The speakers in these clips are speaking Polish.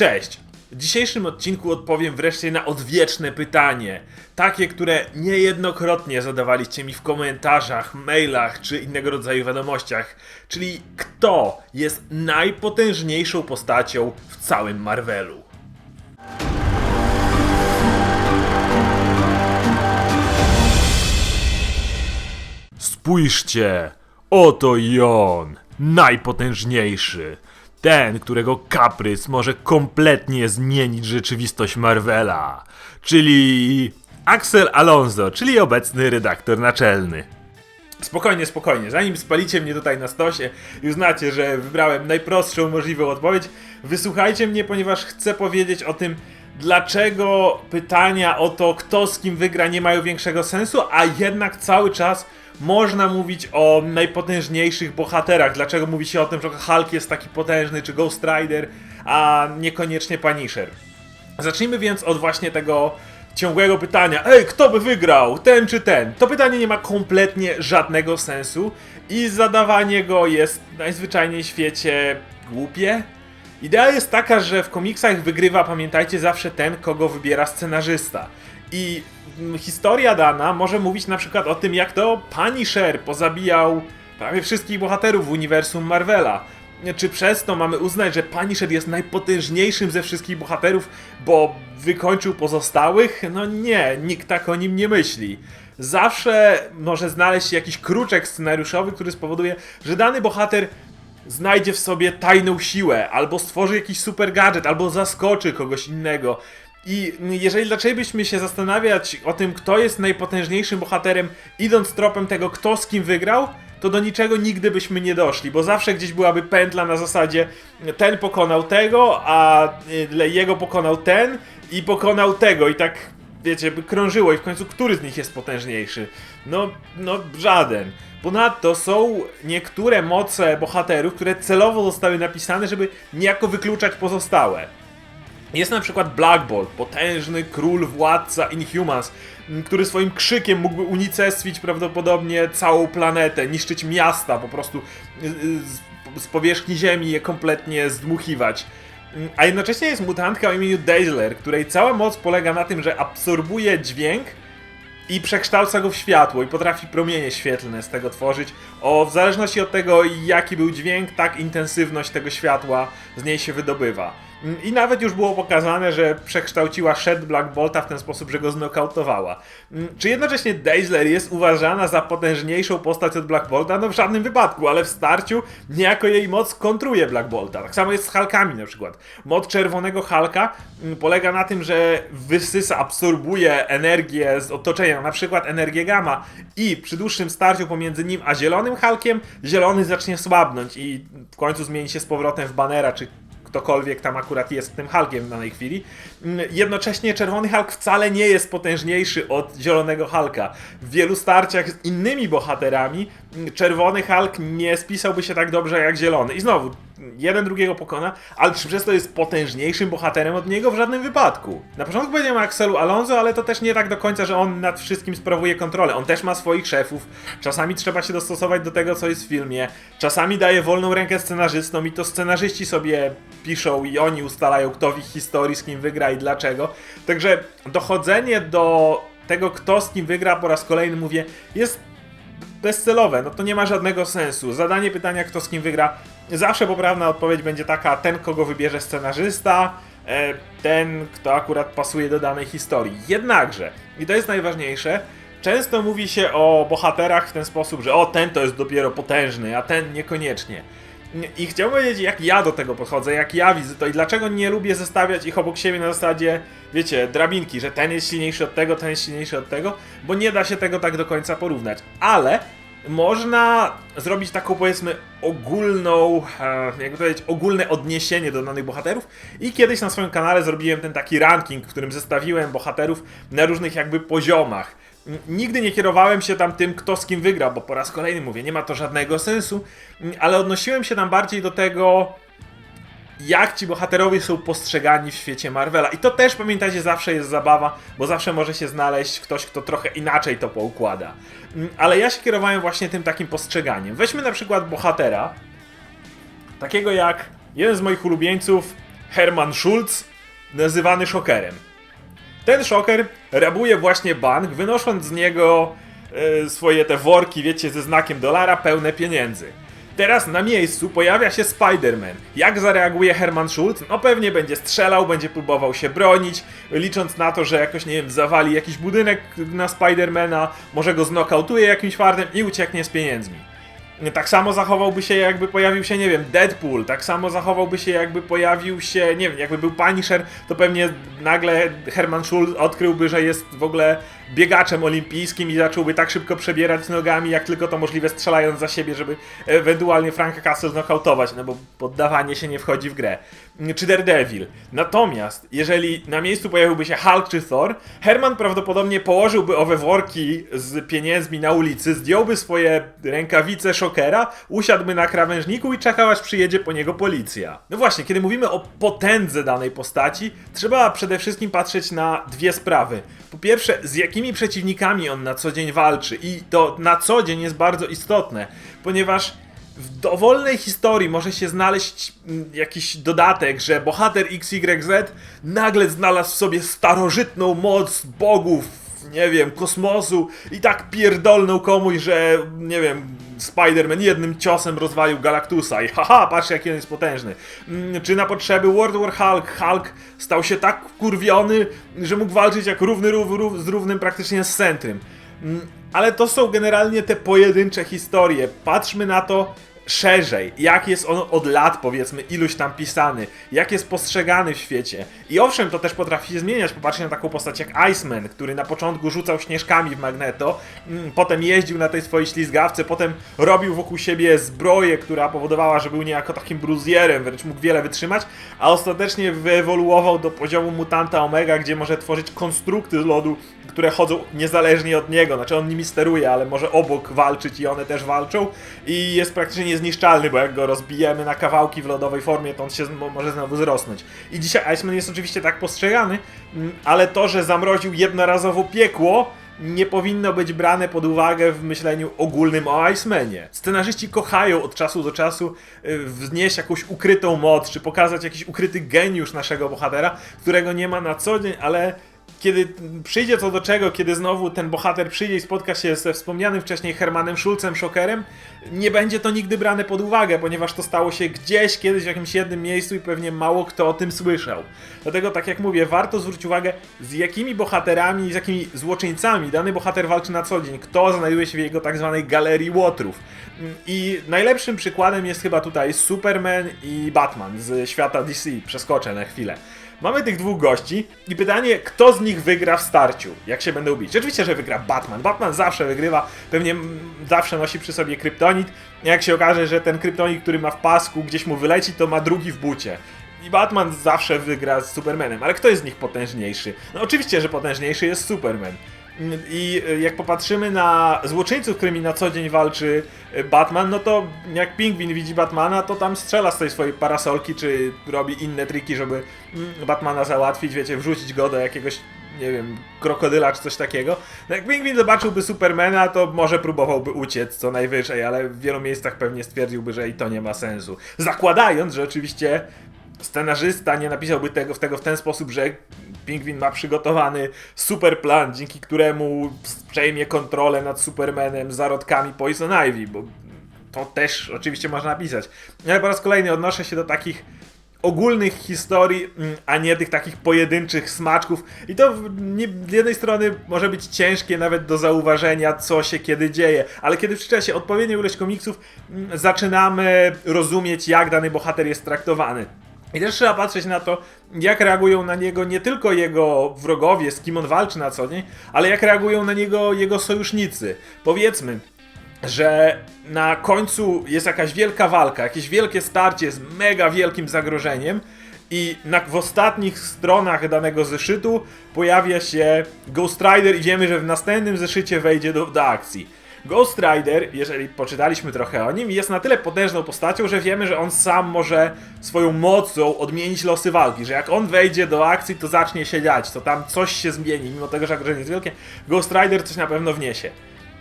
Cześć! W dzisiejszym odcinku odpowiem wreszcie na odwieczne pytanie. Takie, które niejednokrotnie zadawaliście mi w komentarzach, mailach czy innego rodzaju wiadomościach. Czyli kto jest najpotężniejszą postacią w całym Marvelu? Spójrzcie, oto i on, najpotężniejszy. Ten, którego kaprys może kompletnie zmienić rzeczywistość Marvela. Czyli Axel Alonso, czyli obecny redaktor naczelny. Spokojnie, spokojnie. Zanim spalicie mnie tutaj na stosie i uznacie, że wybrałem najprostszą możliwą odpowiedź, wysłuchajcie mnie, ponieważ chcę powiedzieć o tym, dlaczego pytania o to, kto z kim wygra, nie mają większego sensu, a jednak cały czas można mówić o najpotężniejszych bohaterach. Dlaczego mówi się o tym, że Hulk jest taki potężny, czy Ghost Rider, a niekoniecznie Punisher. Zacznijmy więc od właśnie tego ciągłego pytania: Ej, kto by wygrał? Ten czy ten? To pytanie nie ma kompletnie żadnego sensu i zadawanie go jest najzwyczajniej w świecie głupie. Idea jest taka, że w komiksach wygrywa, pamiętajcie, zawsze ten, kogo wybiera scenarzysta. I mm, historia dana może mówić na przykład o tym, jak to Punisher pozabijał prawie wszystkich bohaterów w uniwersum Marvela. Czy przez to mamy uznać, że Punisher jest najpotężniejszym ze wszystkich bohaterów, bo wykończył pozostałych? No nie, nikt tak o nim nie myśli. Zawsze może znaleźć się jakiś kruczek scenariuszowy, który spowoduje, że dany bohater znajdzie w sobie tajną siłę, albo stworzy jakiś super gadżet, albo zaskoczy kogoś innego. I jeżeli zaczęlibyśmy się zastanawiać o tym, kto jest najpotężniejszym bohaterem, idąc tropem tego, kto z kim wygrał, to do niczego nigdy byśmy nie doszli, bo zawsze gdzieś byłaby pętla na zasadzie ten pokonał tego, a y, jego pokonał ten i pokonał tego i tak, wiecie, by krążyło i w końcu który z nich jest potężniejszy? No, no żaden. Ponadto są niektóre moce bohaterów, które celowo zostały napisane, żeby niejako wykluczać pozostałe. Jest na przykład Black Bolt, potężny król władca Inhumans, który swoim krzykiem mógłby unicestwić prawdopodobnie całą planetę, niszczyć miasta, po prostu y, y, z, powierzchni ziemi je kompletnie zdmuchiwać. A jednocześnie jest mutantka o imieniu Dazzler, której cała moc polega na tym, że absorbuje dźwięk i przekształca go w światło i potrafi promienie świetlne z tego tworzyć. O, w zależności od tego, jaki był dźwięk, tak intensywność tego światła z niej się wydobywa. I nawet już było pokazane, że przekształciła Shed Black Bolta w ten sposób, że go znokautowała. Czy jednocześnie Dazzler jest uważana za potężniejszą postać od Black Bolta? No w żadnym wypadku, ale w starciu niejako jej moc kontruje Black Bolta. Tak samo jest z Hulkami na przykład. Moc czerwonego Hulka polega na tym, że wysysa, absorbuje energię z otoczenia, na przykład energię gamma i przy dłuższym starciu pomiędzy nim a zielonym Hulkiem, zielony zacznie słabnąć i w końcu zmieni się z powrotem w Banera czy ktokolwiek tam akurat jest tym Hulkiem w danej chwili. Mm, jednocześnie Czerwony Hulk wcale nie jest potężniejszy od Zielonego Hulka. W wielu starciach z innymi bohaterami mm, Czerwony Hulk nie spisałby się tak dobrze jak Zielony. I znowu, jeden drugiego pokona, ale czy przez to jest potężniejszym bohaterem od niego? W żadnym wypadku. Na początku powiedziałem o Axelu Alonso, ale to też nie tak do końca, że on nad wszystkim sprawuje kontrolę. On też ma swoich szefów. Czasami trzeba się dostosować do tego, co jest w filmie. Czasami daje wolną rękę scenarzystom i to scenarzyści sobie piszą i oni ustalają, kto w ich historii z kim wygra i dlaczego. Także dochodzenie do tego, kto z kim wygra, po raz kolejny mówię, jest bezcelowe, no to nie ma żadnego sensu. Zadanie pytania, kto z kim wygra, zawsze poprawna odpowiedź będzie taka, ten kogo wybierze scenarzysta, e, ten kto akurat pasuje do danej historii. Jednakże, i to jest najważniejsze, często mówi się o bohaterach w ten sposób, że o ten to jest dopiero potężny, a ten niekoniecznie. I chciałbym powiedzieć, jak ja do tego podchodzę, jak ja widzę to i dlaczego nie lubię zestawiać ich obok siebie na zasadzie, wiecie, drabinki, że ten jest silniejszy od tego, ten jest silniejszy od tego, bo nie da się tego tak do końca porównać. Ale można zrobić taką powiedzmy ogólną, e, jakby powiedzieć, ogólne odniesienie do danych bohaterów i kiedyś na swoim kanale zrobiłem ten taki ranking, w którym zestawiłem bohaterów na różnych jakby poziomach. Nigdy nie kierowałem się tam tym, kto z kim wygra, bo po raz kolejny mówię, nie ma to żadnego sensu, ale odnosiłem się tam bardziej do tego, jak ci bohaterowie są postrzegani w świecie Marvela. I to też pamiętajcie, zawsze jest zabawa, bo zawsze może się znaleźć ktoś, kto trochę inaczej to poukłada. Mm, ale ja się kierowałem właśnie tym takim postrzeganiem. Weźmy na przykład bohatera, takiego jak jeden z moich ulubieńców, Herman Schulz, nazywany Szokerem. Ten Szoker rabuje właśnie bank, wynosząc z niego e, swoje te worki, wiecie, ze znakiem dolara, pełne pieniędzy. Teraz na miejscu pojawia się Spider-Man. Jak zareaguje Herman Schulz? No pewnie będzie strzelał, będzie próbował się bronić, licząc na to, że jakoś, nie wiem, zawali jakiś budynek na Spidermana, może go znokautuje jakimś fartem i ucieknie z pieniędzmi. Tak samo zachowałby się, jakby pojawił się, nie wiem, Deadpool. Tak samo zachowałby się, jakby pojawił się, nie wiem, jakby był Punisher, to pewnie nagle Herman Schulz odkryłby, że jest w ogóle biegaczem olimpijskim i zacząłby tak szybko przebierać nogami, jak tylko to możliwe, strzelając za siebie, żeby ewentualnie Franka Castle znokautować, no bo poddawanie się nie wchodzi w grę. Czy Daredevil. Natomiast, jeżeli na miejscu pojawiłby się Hulk czy Thor, Herman prawdopodobnie położyłby owe worki z pieniędzmi na ulicy, zdjąłby swoje rękawice szokera, usiadłby na krawężniku i czekał aż przyjedzie po niego policja. No właśnie, kiedy mówimy o potędze danej postaci, trzeba przede wszystkim patrzeć na dwie sprawy. Po pierwsze, z jakimi przeciwnikami on na co dzień walczy i to na co dzień jest bardzo istotne, ponieważ w dowolnej historii może się znaleźć mm, jakiś dodatek, że bohater XYZ nagle znalazł w sobie starożytną moc bogów, nie wiem, kosmosu i tak pierdolnął komuś, że nie wiem, Spider-Man jednym ciosem rozwalił Galactusa i haha, patrz jaki on jest potężny. Mm, Czy na potrzeby World War Hulk, Hulk stał się tak kurwiony, że mógł walczyć jak równy rów, rów, z równym praktycznie z Sentrym. Mm, Ale to są generalnie te pojedyncze historie. Patrzmy na to szerzej, jak jest on od lat, powiedzmy, iluś tam pisany, jak jest postrzegany w świecie. I owszem, to też potrafi się zmieniać. Popatrzcie na taką postać jak Iceman, który na początku rzucał śnieżkami w Magneto, mm, potem jeździł na tej swojej ślizgawce, potem robił wokół siebie zbroję, która powodowała, że był niejako takim bruzjerem, wręcz mógł wiele wytrzymać, a ostatecznie wyewoluował do poziomu mutanta Omega, gdzie może tworzyć konstrukty z lodu, które chodzą niezależnie od niego. Znaczy on nimi steruje, ale może obok walczyć i one też walczą. I jest praktycznie niezniszczalny, bo jak go rozbijemy na kawałki w lodowej formie, to on się mo- może znowu zrosnąć. I dzisiaj Iceman jest oczywiście tak postrzegany, mm, ale to, że zamroził jednorazowo piekło, nie powinno być brane pod uwagę w myśleniu ogólnym o Icemanie. Scenarzyści kochają od czasu do czasu y, wznieść jakąś ukrytą moc, czy pokazać jakiś ukryty geniusz naszego bohatera, którego nie ma na co dzień, ale kiedy przyjdzie co do czego, kiedy znowu ten bohater przyjdzie i spotka się ze wspomnianym wcześniej Hermanem Schulzem, Szokerem, nie będzie to nigdy brane pod uwagę, ponieważ to stało się gdzieś kiedyś w jakimś jednym miejscu i pewnie mało kto o tym słyszał. Dlatego, tak jak mówię, warto zwrócić uwagę, z jakimi bohaterami, z jakimi złoczyńcami dany bohater walczy na co dzień, kto znajduje się w jego tak zwanej galerii łotrów. I najlepszym przykładem jest chyba tutaj Superman i Batman z świata DC. Przeskoczę na chwilę. Mamy tych dwóch gości i pytanie, kto z nich wygra w starciu, jak się będą bić. Oczywiście, że wygra Batman. Batman zawsze wygrywa, pewnie zawsze nosi przy sobie kryptonit. Jak się okaże, że ten kryptonit, który ma w pasku, gdzieś mu wyleci, to ma drugi w bucie. I Batman zawsze wygra z Supermanem, ale kto jest z nich potężniejszy? No oczywiście, że potężniejszy jest Superman. I y, jak popatrzymy na złoczyńców, którymi na co dzień walczy y, Batman, no to jak Pingwin widzi Batmana, to tam strzela z tej swojej parasolki, czy robi inne triki, żeby mm, Batmana załatwić, wiecie, wrzucić go do jakiegoś, nie wiem, krokodyla czy coś takiego. No jak Pingwin zobaczyłby Supermana, to może próbowałby uciec co najwyżej, ale w wielu miejscach pewnie stwierdziłby, że i to nie ma sensu. Zakładając, że oczywiście scenarzysta nie napisałby tego, tego w ten sposób, że Pingwin ma przygotowany super plan, dzięki któremu przejmie kontrolę nad Supermanem zarodkami Poison Ivy, bo to też oczywiście można napisać. Ale po raz kolejny odnoszę się do takich ogólnych historii, mm, a nie tych takich pojedynczych smaczków. I to z jednej strony może być ciężkie nawet do zauważenia, co się kiedy dzieje, ale kiedy przeczyta się odpowiednią ilość komiksów, mm, zaczynamy rozumieć, jak dany bohater jest traktowany. I też trzeba patrzeć na to, jak reagują na niego nie tylko jego wrogowie, z kim on walczy na co dzień, ale jak reagują na niego jego sojusznicy. Powiedzmy, że na końcu jest jakaś wielka walka, jakieś wielkie starcie z mega wielkim zagrożeniem i na, w ostatnich stronach danego zeszytu pojawia się Ghost Rider i wiemy, że w następnym zeszycie wejdzie do, do akcji. Ghost Rider, jeżeli poczytaliśmy trochę o nim, jest na tyle potężną postacią, że wiemy, że on sam może swoją mocą odmienić losy walki, że jak on wejdzie do akcji, to zacznie się dziać, to tam coś się zmieni, mimo tego, że zagrożenie jest wielkie, Ghost Rider coś na pewno wniesie.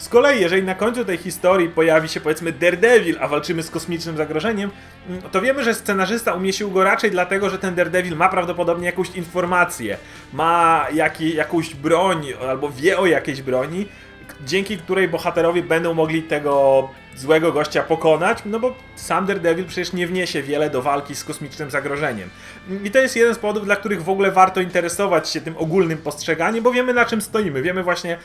Z kolei, jeżeli na końcu tej historii pojawi się powiedzmy Daredevil, a walczymy z kosmicznym zagrożeniem, mm, to wiemy, że scenarzysta umieścił go raczej dlatego, że ten Daredevil ma prawdopodobnie jakąś informację, ma jaki, jakąś broń, albo wie o jakiejś broni, dzięki której bohaterowie będą mogli tego złego gościa pokonać, no bo sam Daredevil przecież nie wniesie wiele do walki z kosmicznym zagrożeniem. I to jest jeden z powodów, dla których w ogóle warto interesować się tym ogólnym postrzeganiem, bo wiemy na czym stoimy, wiemy właśnie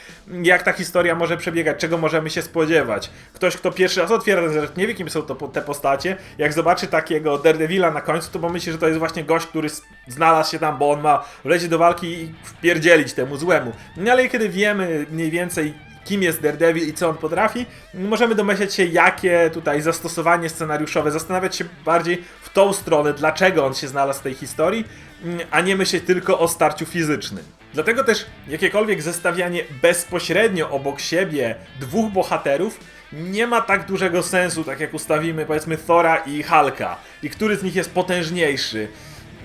jak ta historia może przebiegać, czego możemy się spodziewać. Ktoś, kto pierwszy raz otwiera ten nie wie kim są to, te postacie, jak zobaczy takiego Daredevila na końcu, to pomyśli, że to jest właśnie gość, który znalazł się tam, bo on ma wlecieć do walki i wpierdzielić temu złemu. No ale kiedy wiemy mniej więcej kim jest Daredevil i co on potrafi, możemy domyśleć się, jakie tutaj zastosowanie scenariuszowe, zastanawiać się bardziej w tą stronę, dlaczego on się znalazł w tej historii, a nie myśleć tylko o starciu fizycznym. Dlatego też jakiekolwiek zestawianie bezpośrednio obok siebie dwóch bohaterów nie ma tak dużego sensu, tak jak ustawimy powiedzmy Thora i Hulka. I który z nich jest potężniejszy?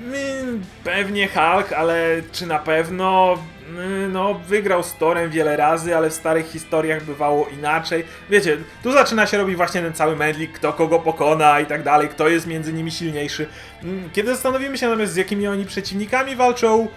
Mm, Pewnie Hulk, ale czy na pewno? Mm, No, wygrał z Torem wiele razy, ale w starych historiach bywało inaczej. Wiecie, tu zaczyna się robić właśnie ten cały mędlik, kto kogo pokona i tak dalej, kto jest między nimi silniejszy. Mm, Kiedy zastanowimy się natomiast z jakimi oni przeciwnikami walczą,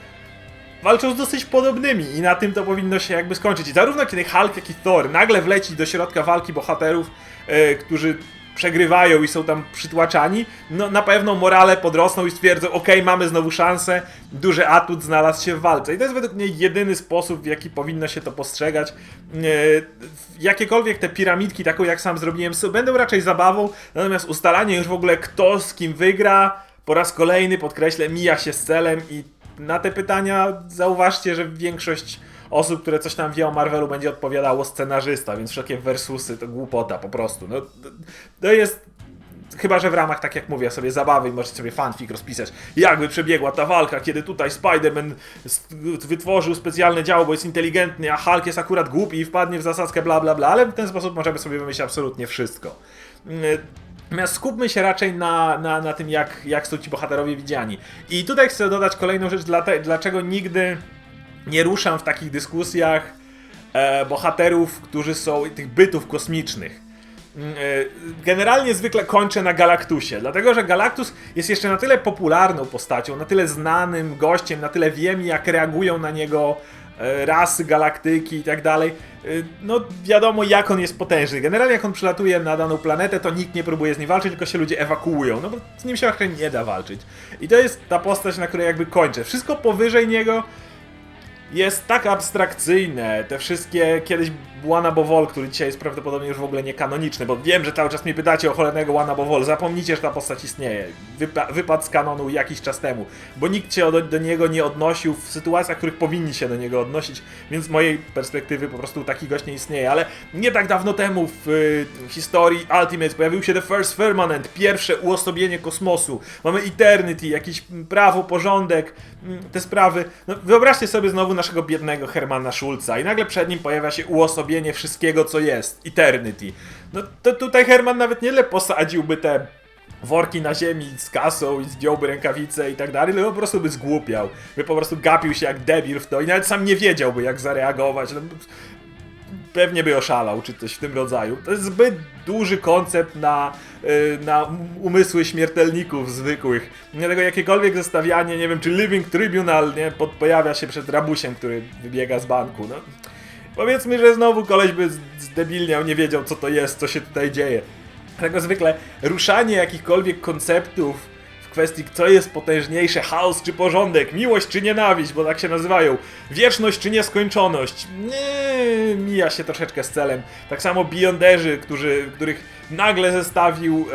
walczą z dosyć podobnymi i na tym to powinno się jakby skończyć. I zarówno kiedy Hulk, jak i Thor nagle wleci do środka walki bohaterów, e, którzy przegrywają i są tam przytłaczani, no na pewno morale podrosną i stwierdzą, okej, mamy znowu szansę, duży atut znalazł się w walce. I to jest według mnie jedyny sposób, w jaki powinno się to postrzegać. E, jakiekolwiek te piramidki, taką jak sam zrobiłem, będą raczej zabawą, natomiast ustalanie już w ogóle kto z kim wygra, po raz kolejny, podkreślę, mija się z celem i na te pytania zauważcie, że większość osób, które coś tam wie o Marvelu, będzie odpowiadało scenarzysta, więc wszelkie versusy to głupota po prostu. No, to jest. Chyba, że w ramach, tak jak mówię, sobie zabawy i możecie sobie fanfic rozpisać, jakby przebiegła ta walka, kiedy tutaj Spider-Man wytworzył specjalne działo, bo jest inteligentny, a Hulk jest akurat głupi i wpadnie w zasadzkę, bla bla bla, ale w ten sposób możemy sobie wymyślić absolutnie wszystko. Mm, Natomiast skupmy się raczej na, na, na tym, jak, jak są ci bohaterowie widziani. I tutaj chcę dodać kolejną rzecz, dlaczego nigdy nie ruszam w takich dyskusjach e, bohaterów, którzy są tych bytów kosmicznych. Mm, e, Generalnie zwykle kończę na Galactusie, dlatego że Galactus jest jeszcze na tyle popularną postacią, na tyle znanym gościem, na tyle wiemy, jak reagują na niego e, rasy, galaktyki i tak dalej. E, No wiadomo, jak on jest potężny. Generalnie, jak on przylatuje na daną planetę, to nikt nie próbuje z nim walczyć, tylko się ludzie ewakuują. No bo z nim się nie da walczyć. I to jest ta postać, na której jakby kończę. Wszystko powyżej niego jest tak abstrakcyjne, te wszystkie kiedyś One Bovol, który dzisiaj jest prawdopodobnie już w ogóle niekanoniczny, bo wiem, że cały czas mnie pytacie o cholernego One Bovol, zapomnijcie, że ta postać istnieje. Wypa wypadł z kanonu jakiś czas temu, bo nikt się do, do niego nie odnosił w sytuacjach, w których powinni się do niego odnosić, więc z mojej perspektywy po prostu taki gość nie istnieje, ale nie tak dawno temu w y, historii Ultimates pojawił się The First Firmament, pierwsze uosobienie kosmosu, mamy Eternity, jakiś prawo, porządek, mm, te sprawy. No, wyobraźcie sobie znowu naszego biednego Hermana Schulza i nagle przed nim pojawia się uosobienie wszystkiego, co jest, Eternity. No to tutaj Herman nawet nie tyle posadziłby te worki na ziemi z kasą i zdjąłby rękawice i tak dalej, tylko po prostu by zgłupiał. By po prostu gapił się jak debil w to i nawet sam nie wiedziałby jak zareagować. No, pewnie by oszalał, czy coś w tym rodzaju. To jest zbyt duży koncept na, y, na umysły śmiertelników zwykłych. Dlatego jakiekolwiek zestawianie, nie wiem, czy Living Tribunal nie, pod, pojawia się przed rabusiem, który wybiega z banku. No. Powiedzmy, że znowu koleś by zdebilniał, nie wiedział co to jest, co się tutaj dzieje. Dlatego zwykle ruszanie jakichkolwiek konceptów kwestii, co jest potężniejsze, chaos czy porządek, miłość czy nienawiść, bo tak się nazywają, wieczność czy nieskończoność, nie, mija się troszeczkę z celem. Tak samo Beyonderzy, którzy, których nagle zestawił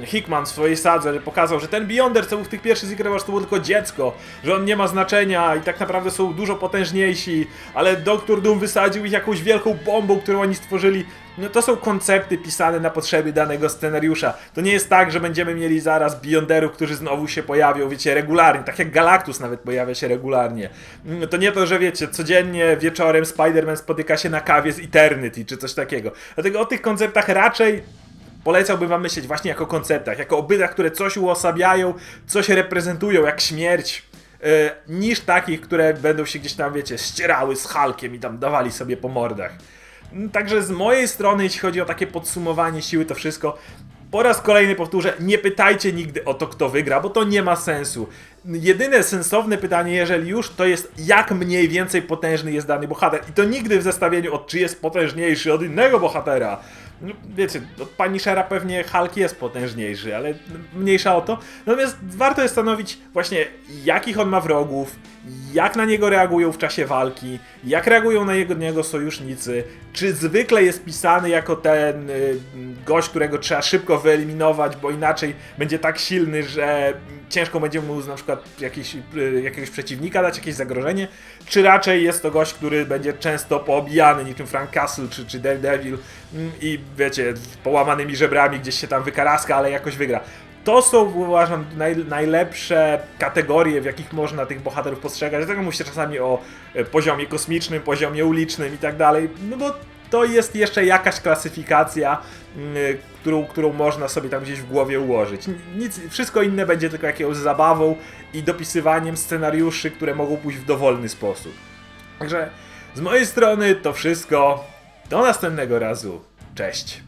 e, Hickman w swojej sadze, że pokazał, że ten Beyonder, co był w tych pierwszych Secret to było tylko dziecko, że on nie ma znaczenia i tak naprawdę są dużo potężniejsi, ale Doktor Doom wysadził ich jakąś wielką bombą, którą oni stworzyli. No to są koncepty pisane na potrzeby danego scenariusza. To nie jest tak, że będziemy mieli zaraz Beyonderów, którzy znowu się pojawią, wiecie, regularnie, tak jak Galactus nawet pojawia się regularnie. Mm, To nie to, że wiecie, codziennie wieczorem Spider-Man spotyka się na kawie z Eternity, czy coś takiego. Dlatego o tych konceptach raczej polecałbym wam myśleć właśnie jako konceptach, jako o które coś uosabiają, coś reprezentują, jak śmierć, yy, niż takich, które będą się gdzieś tam, wiecie, ścierały z Hulkiem i tam dawali sobie po mordach. Mm, Także z mojej strony, jeśli chodzi o takie podsumowanie siły, to wszystko. Po raz kolejny powtórzę, nie pytajcie nigdy o to, kto wygra, bo to nie ma sensu. Jedyne sensowne pytanie, jeżeli już, to jest jak mniej więcej potężny jest dany bohater. I to nigdy w zestawieniu od czy jest potężniejszy od innego bohatera. No, wiecie, od Punishera pewnie Hulk jest potężniejszy, ale mniejsza o to. Natomiast warto jest stanowić właśnie, jakich on ma wrogów, jak na niego reagują w czasie walki, jak reagują na jego, niego sojusznicy, czy zwykle jest pisany jako ten y, gość, którego trzeba szybko wyeliminować, bo inaczej będzie tak silny, że ciężko będzie mu na przykład jakiś, y, jakiegoś przeciwnika dać, jakieś zagrożenie, czy raczej jest to gość, który będzie często poobijany niczym Frank Castle czy, czy Daredevil mm, i wiecie, połamanymi żebrami gdzieś się tam wykaraska, ale jakoś wygra. To są, uważam, naj, najlepsze kategorie, w jakich można tych bohaterów postrzegać. Dlatego mówię czasami o e, poziomie kosmicznym, poziomie ulicznym i tak dalej, no bo to jest jeszcze jakaś klasyfikacja, mm, którą, którą można sobie tam gdzieś w głowie ułożyć. Nic, wszystko inne będzie tylko jakąś zabawą i dopisywaniem scenariuszy, które mogą pójść w dowolny sposób. Także z mojej strony to wszystko. Do następnego razu. Cześć.